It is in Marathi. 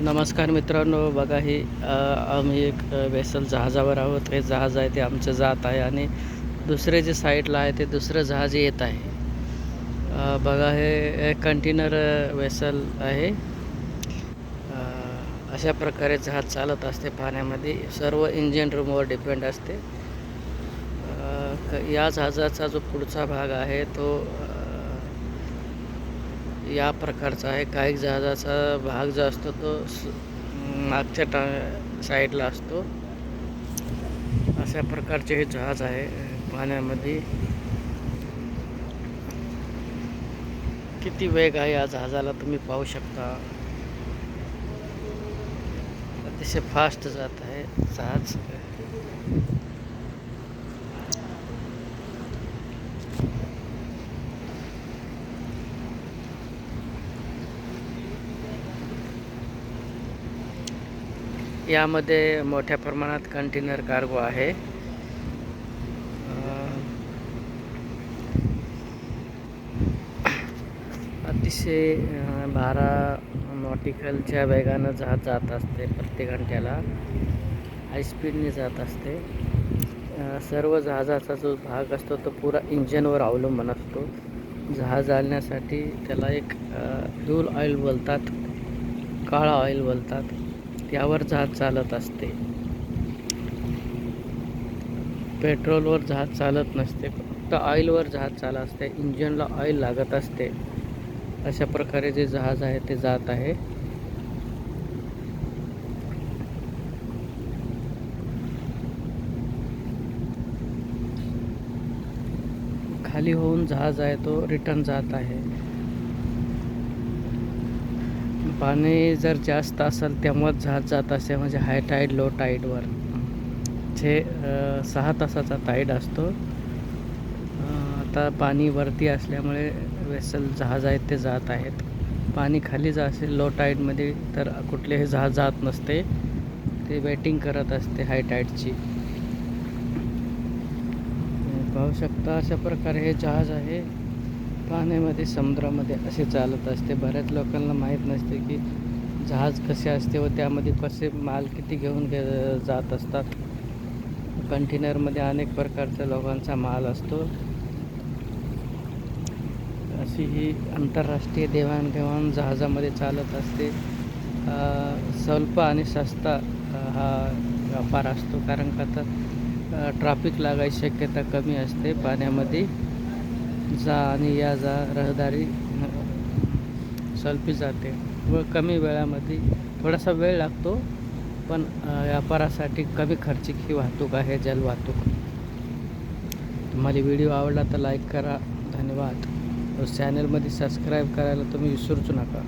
नमस्कार मित्रांनो बघा हे आम्ही एक वेसल जहाजावर आहोत. हे जहाज आहे ते आमचं जात आहे आणि दुसरे जे साईडला आहे ते दुसरं जहाज येत आहे. बघा हे कंटेनर वेसल आहे. अशा प्रकारे जहाज चालत असते पाण्यामध्ये. सर्व इंजिन रूमवर डिपेंड असते. या जहाजाचा जो पुढचा भाग आहे तो या प्रकारचा आहे. काही जहाजाचा भाग जो असतो तो स- मागच्या टा साईडला असतो. अशा प्रकारचे हे जहाज आहे पाण्यामध्ये किती वेग आहे या जहाजाला तुम्ही पाहू शकता. अतिशय फास्ट जात आहे जहाज. यामध्ये मोठ्या प्रमाणात कंटेनर कार्गो आहे. अतिशय बारा नॉटिकलच्या वेगानं जहाज जात असते प्रत्येक घंट्याला. हायस्पीडने जात असते. सर्व जहाजाचा जो भाग असतो तो पुरा इंजनवर अवलंबून असतो. जहाज चालण्यासाठी त्याला एक फ्यूल ऑइल बोलतात काळा ऑइल बोलतात. त्यावर जहाज चालत असते. पेट्रोलवर जहाज चालत नसते फक्त ऑइलवर जहाज चालत असते इंजिनला ऑइल लागत असते. अशा प्रकारे जे जहाज आहे ते जात आहे. खाली होऊन जहाज आहे तो रिटर्न जात आहे. पाणी जर जास्त असेल तेव्हाच जहाज जात असे म्हणजे हाय टाईड लो टाईडवर जे सहा तासाचा टाईड असतो आता पाणी वरती असल्यामुळे वेसल जहाज आहेत ते जात आहेत. पाणी खाली जा असेल लो टाईडमध्ये तर कुठलेही जहाज जात नसते. ते वेटिंग करत असते हाय टाईडची पाहू शकता अशा प्रकारे हे जहाज आहे. पाण्यामध्ये समुद्रामध्ये असे चालत असते. बऱ्याच लोकांना माहीत नसते की जहाज कसे असते व त्यामध्ये कसे माल किती घेऊन गे जात असतात. कंटेनरमध्ये अनेक प्रकारच्या लोकांचा माल असतो. अशी ही आंतरराष्ट्रीय देवाणघेवाण जहाजामध्ये चालत असते. स्वल्प आणि सस्ता हा व्यापार असतो. कारण का तर ट्रॅफिक लागायची शक्यता कमी असते पाण्यामध्ये. जा आणि या जा रहदारी. सल्पी जाते. व कमी वेळामध्ये थोडासा वेळ लागतो पण व्यापारासाठी कमी खर्चिक ही वाहतूक आहे जलवाहतूक तुम्हाला व्हिडिओ आवडला तर लाईक करा. धन्यवाद. चॅनलमध्ये सबस्क्राईब करायला तुम्ही विसरूच नका.